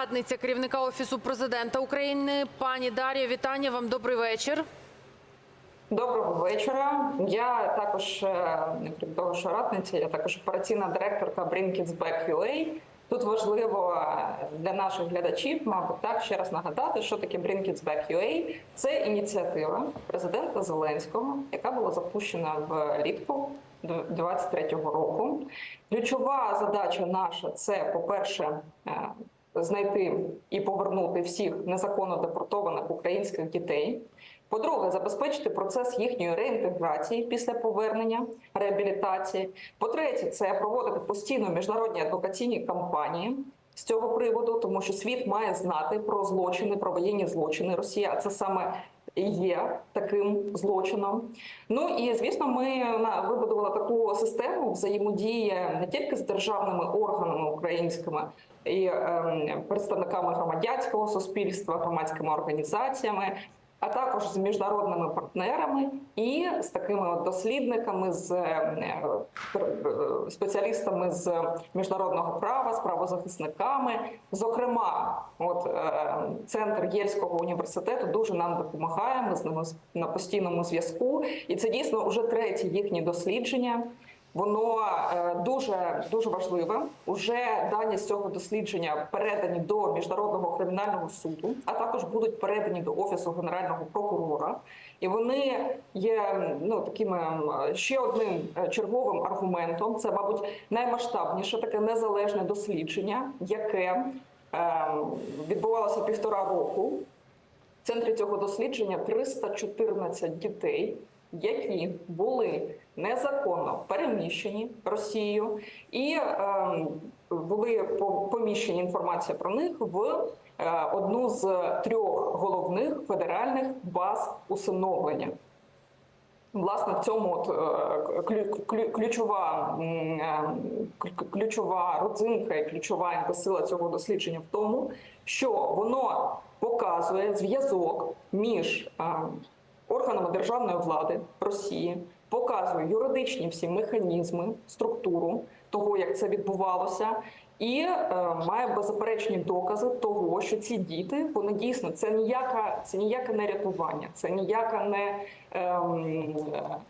радниця керівника офісу президента України. Пані Дар'я, вітання вам. Добрий вечір. Доброго вечора. Я також, крім того, що радниця, я також операційна директорка Brinkits Back UA. Тут важливо е, для наших глядачів, мабуть, так ще раз нагадати, що таке Brinkits Back UA. Це ініціатива президента Зеленського, яка була запущена влітку 23-го року. Ключова задача наша це, по-перше, е, знайти і повернути всіх незаконно депортованих українських дітей. По-друге, забезпечити процес їхньої реінтеграції після повернення, реабілітації. По-третє, це проводити постійно міжнародні адвокаційні кампанії з цього приводу, тому що світ має знати про злочини, про воєнні злочини Росії. А це саме є таким злочином. Ну і звісно, ми вибудували таку систему взаємодії не тільки з державними органами українськими і ем, представниками громадянського суспільства, громадськими організаціями. А також з міжнародними партнерами і з такими от дослідниками, з е, е, спеціалістами з міжнародного права, з правозахисниками. Зокрема, от е, центр Єльського університету дуже нам допомагає. Ми з ними на постійному зв'язку, і це дійсно вже третє їхнє дослідження. Воно е, дуже дуже важливе. Уже дані з цього дослідження передані до міжнародного кримінального суду, а також будуть передані до офісу генерального прокурора. І вони є ну таким е, ще одним е, черговим аргументом. Це, мабуть, наймасштабніше таке незалежне дослідження, яке е, відбувалося півтора року. В центрі цього дослідження 314 дітей, які були незаконно переміщені Росією, і е, були поміщені інформація про них в е, одну з трьох головних федеральних баз усиновлення. Власне, в цьому от, е, клю- клю- ключова, е, ключова родзинка і ключова сила цього дослідження в тому, що воно показує зв'язок між е, органами державної влади Росії, показує юридичні всі механізми, структуру того, як це відбувалося, і е, має беззаперечні докази того, що ці діти вони дійсно це ніяка, це ніяке не рятування, це ніяка не, ем,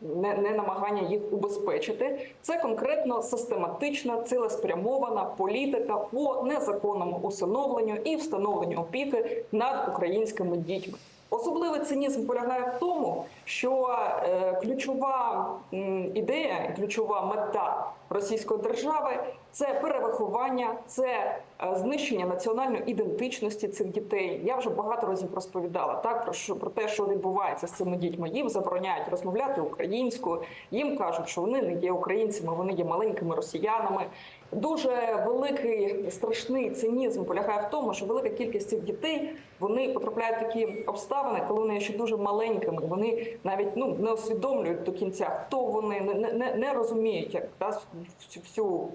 не, не намагання їх убезпечити. Це конкретно систематична, цілеспрямована політика по незаконному усиновленню і встановленню опіки над українськими дітьми. Особливий цинізм полягає в тому, що е, ключова ідея, ключова мета Російської держави це перевиховання, це е, знищення національної ідентичності цих дітей. Я вже багато разів розповідала так про що про те, що відбувається з цими дітьми. Їм забороняють розмовляти українською. Їм кажуть, що вони не є українцями, вони є маленькими росіянами. Дуже великий страшний цинізм полягає в тому, що велика кількість цих дітей вони потрапляють в такі обставини, коли вони ще дуже маленькими. Вони навіть ну не усвідомлюють до кінця, хто вони не, не, не розуміють як да, всю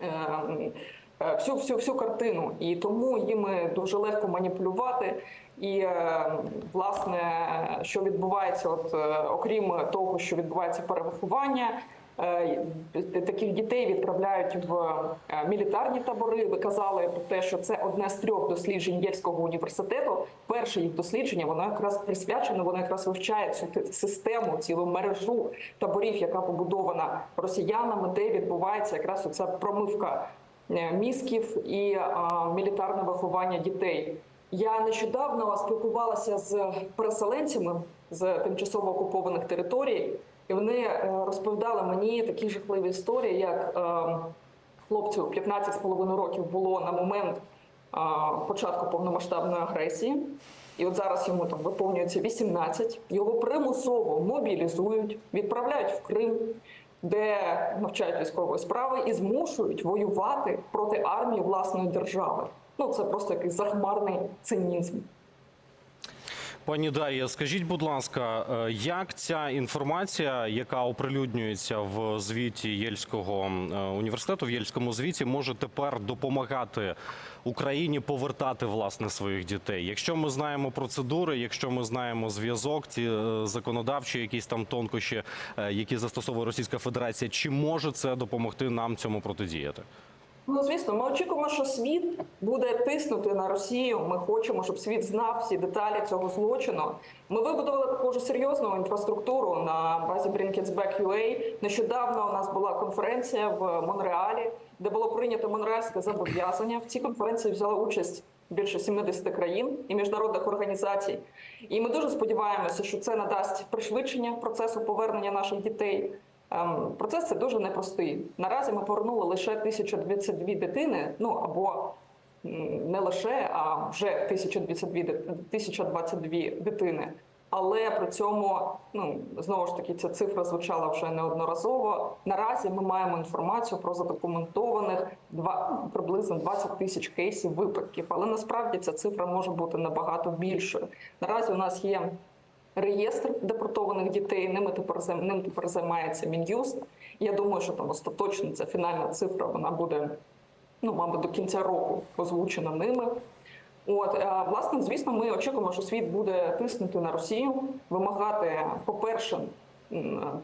всю. Е, е, Всю всю всю картину, і тому їм дуже легко маніпулювати. І е, власне, що відбувається, от окрім того, що відбувається перевиховання, таких дітей відправляють в е, мілітарні табори. Ви казали про те, що це одне з трьох досліджень Єльського університету. Перше їх дослідження воно якраз присвячено, воно якраз вивчає цю систему, цілу мережу таборів, яка побудована росіянами, де відбувається якраз оця промивка е, мізків і е, мілітарне виховання дітей. Я нещодавно спілкувалася з переселенцями з тимчасово окупованих територій, і вони е, розповідали мені такі жахливі історії, як е, хлопцю 15,5 років було на момент е, початку повномасштабної агресії. І от зараз йому там виповнюється 18. Його примусово мобілізують, відправляють в Крим, де навчають військової справи і змушують воювати проти армії власної держави. Ну це просто якийсь захмарний цинізм. Пані Дар'я, скажіть, будь ласка, е, як ця інформація, яка оприлюднюється в звіті Єльського е, університету, в Єльському звіті, може тепер допомагати Україні повертати власне своїх дітей? Якщо ми знаємо процедури, якщо ми знаємо зв'язок, ці е, законодавчі якісь там тонкощі, які застосовує Російська Федерація, чи може це допомогти нам цьому протидіяти? Ну, звісно, ми очікуємо, що світ буде тиснути на Росію. Ми хочемо, щоб світ знав всі деталі цього злочину. Ми вибудували таку ж серйозну інфраструктуру на базі BrinkIt'sBack.ua. Нещодавно у нас була конференція в Монреалі, де було прийнято монреальське зобов'язання. В цій конференції взяли участь більше 70 країн і міжнародних організацій. І ми дуже сподіваємося, що це надасть пришвидшення процесу повернення наших дітей. Ем, Процес це дуже непростий. Наразі ми повернули лише 1022 дитини, ну або не лише, а вже 1022, ди- 1022 дитини. Але при цьому, ну знову ж таки, ця цифра звучала вже неодноразово. Наразі ми маємо інформацію про задокументованих два приблизно 20 тисяч кейсів випадків. Але насправді ця цифра може бути набагато більшою. Наразі у нас є реєстр депортованих дітей. Ними тепер ним тепер займається мін'юст. Я думаю, що там остаточно ця фінальна цифра вона буде ну, мабуть, до кінця року озвучена ними. От е, власне, звісно, ми очікуємо, що світ буде тиснути на Росію, вимагати, по-перше,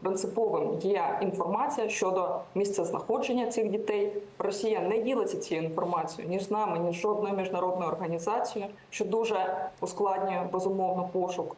принциповим є інформація щодо місця знаходження цих дітей. Росія не ділиться цією інформацією ні з нами, ні з жодною міжнародною організацією, що дуже ускладнює безумовно пошук.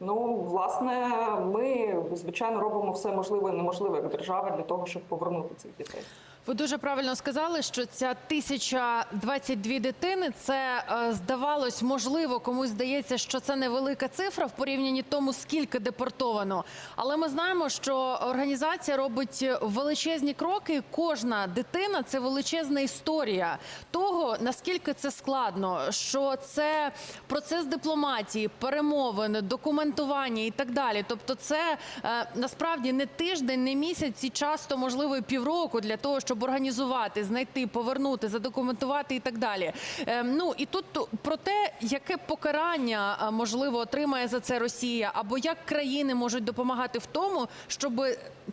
Ну, власне, ми звичайно робимо все можливе і неможливе як держава для того, щоб повернути цих дітей. Ви дуже правильно сказали, що ця 1022 дитини це е, здавалось, можливо, комусь здається, що це невелика цифра в порівнянні тому, скільки депортовано. Але ми знаємо, що організація робить величезні кроки. і Кожна дитина це величезна історія того, наскільки це складно, що це процес дипломатії, перемовин, документування і так далі. Тобто, це е, насправді не тиждень, не місяць і часто можливо півроку для того, щоб організувати, знайти, повернути, задокументувати і так далі. Е, ну і тут про те, яке покарання е, можливо отримає за це Росія, або як країни можуть допомагати в тому, щоб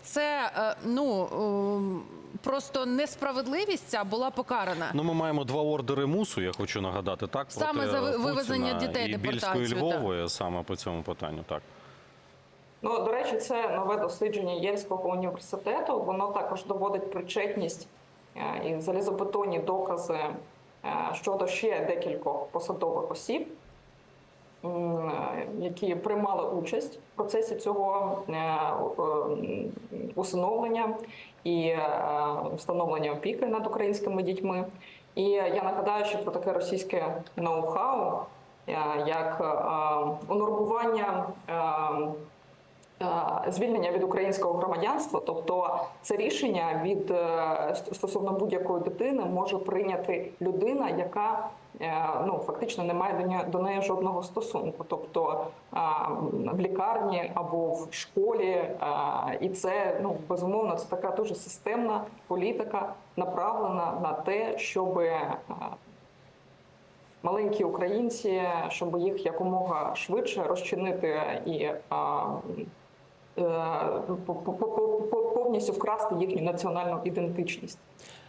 це е, ну. е, Просто несправедливість ця була покарана. Ну, ми маємо два ордери мусу. Я хочу нагадати так Саме проти за Путіна вивезення дітей, і депортацію, Львової саме по цьому питанню. Так Ну, до речі, це нове дослідження Єльського університету. Воно також доводить причетність е, і залізобетонні докази е, щодо ще декількох посадових осіб, які приймали участь в процесі цього е, усиновлення і встановлення опіки над українськими дітьми. І я нагадаю, що про таке російське ноу-хау, як унормування. Е, звільнення від українського громадянства, тобто це рішення від е, стосовно будь-якої дитини може прийняти людина, яка е, ну фактично не має до неї, до неї жодного стосунку, тобто в лікарні або в школі, і це ну безумовно це така дуже системна політика, направлена на те, щоб маленькі українці, щоб їх якомога швидше розчинити і повністю вкрасти їхню національну ідентичність.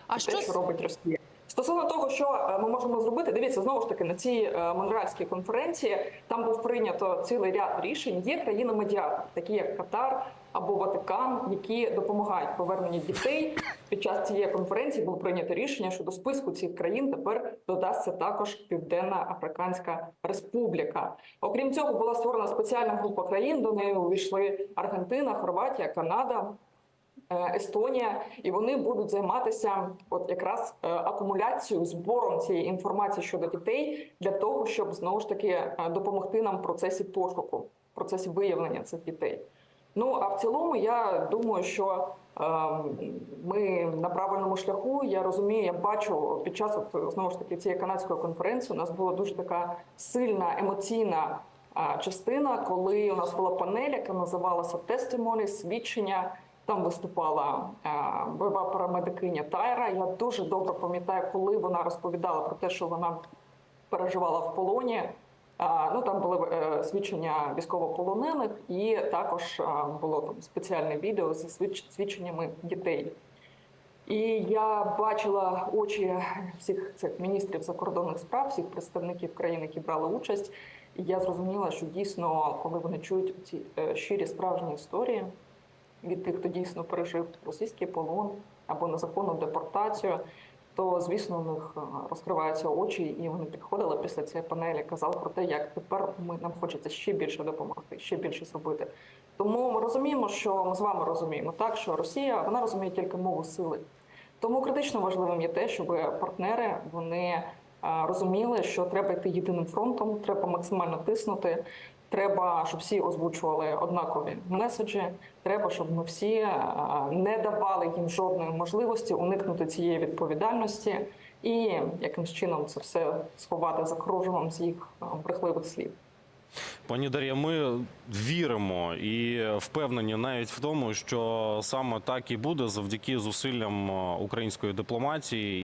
А те, що що робить Росія. Стосовно того, що е, ми можемо зробити, дивіться знову ж таки на цій е, монреальській конференції. Там був прийнято цілий ряд рішень. Є країни медіатор, такі як Катар або Ватикан, які допомагають поверненню дітей. Під час цієї конференції було прийнято рішення, що до списку цих країн тепер додасться також Південна Африканська Республіка. Окрім цього, була створена спеціальна група країн. До неї увійшли Аргентина, Хорватія, Канада. Е, Естонія, і вони будуть займатися от якраз е, акумуляцією збором цієї інформації щодо дітей для того, щоб знову ж таки е, допомогти нам в процесі пошуку, в процесі виявлення цих дітей. Ну а в цілому, я думаю, що е, ми на правильному шляху. Я розумію, я бачу під час от, знову ж таки цієї канадської конференції. У нас була дуже така сильна емоційна а, частина, коли у нас була панель, яка називалася Testimony, свідчення. Там виступала е, бойова парамедикиня Тайра. Я дуже добре пам'ятаю, коли вона розповідала про те, що вона переживала в полоні. Ну там були е, свідчення військовополонених, і також було там спеціальне відео зі свідченнями дітей. І я бачила очі всіх цих міністрів закордонних справ, всіх представників країн, які брали участь. І я зрозуміла, що дійсно, коли вони чують ці е, щирі справжні історії від тих, хто дійсно пережив російський полон або незаконну депортацію, то звісно у них е, розкриваються очі, і вони підходили після цієї панелі, казали про те, як тепер ми нам хочеться ще більше допомогти, ще більше зробити. Тому ми розуміємо, що ми з вами розуміємо так, що Росія вона розуміє тільки мову сили. Тому критично важливим є те, щоб партнери вони е, розуміли, що треба йти єдиним фронтом, треба максимально тиснути. Треба, щоб всі озвучували однакові меседжі. Треба, щоб ми всі е, не давали їм жодної можливості уникнути цієї відповідальності і якимсь чином це все сховати за кружевом з їх е, брехливих слів. Пані Дар'я, ми віримо і впевнені навіть в тому, що саме так і буде завдяки зусиллям е, української дипломатії.